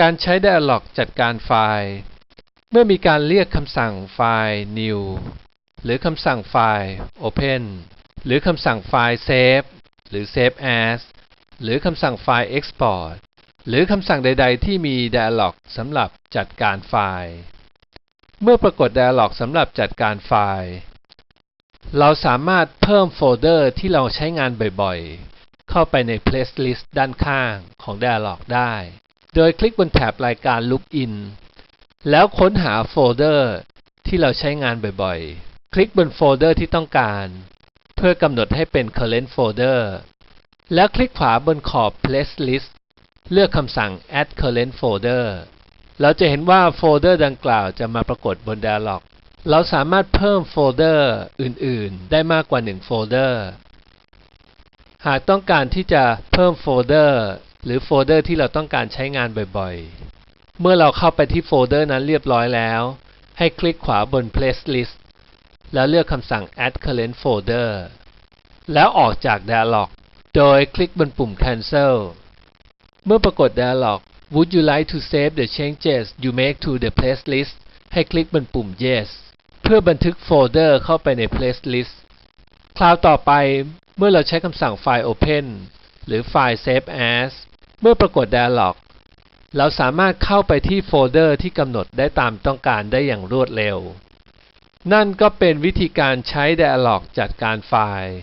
การใช้ Dialog จัดการไฟล์ เมื่อมีการเรียกคำสั่งไฟล์ new หรือคำสั่งไฟล์ open หรือคำสั่งไฟล์ save หรือ save as หรือคำสั่งไฟล์ export หรือคำสั่งใด ๆ ที่มี Dialog สำหรับจัดการไฟล์ เมื่อปรากฏ Dialog สำหรับจัดการไฟล์ เราสามารถเพิ่มโฟลเดอร์ที่เราใช้งานบ่อยๆ เข้าไปใน playlist ด้านข้างของ Dialog ได้ โดยคลิกบนแถบรายการ Lookin แล้วค้นหาโฟลเดอร์ที่เราใช้งานบ่อยๆ คลิกบนโฟลเดอร์ที่ต้องการ เพื่อกำหนดให้เป็น current folder แล้วคลิกขวาบนขอบ playlist เลือกคำสั่ง add current folder เราจะเห็นว่าโฟลเดอร์ดังกล่าวจะมาปรากฏบน Dialog เราสามารถเพิ่มโฟลเดอร์อื่นๆ ได้มากกว่า 1 โฟลเดอร์ หากต้องการที่จะเพิ่มโฟลเดอร์ หรือโฟลเดอร์ที่เราต้องการใช้งานบ่อยๆ เมื่อเราเข้าไปที่โฟลเดอร์นั้นเรียบร้อยแล้ว ให้คลิกขวาบน playlist แล้วเลือกคำสั่ง add current folder แล้วออกจาก Dialog โดยคลิกบนปุ่ม cancel เมื่อปรากฏ Dialog Would you like to save the changes you make to the playlist ให้คลิกบนปุ่ม Yes เพื่อบันทึกโฟลเดอร์เข้าไปใน playlist คราวต่อไปเมื่อเราใช้คำสั่งไฟล์ Open หรือไฟล์ Save as เมื่อปรากฏ Dialog เราสามารถเข้าไปที่โฟลเดอร์ที่กำหนดได้ตามต้องการได้อย่างรวดเร็ว นั่นก็เป็นวิธีการใช้ Dialog จัดการไฟล์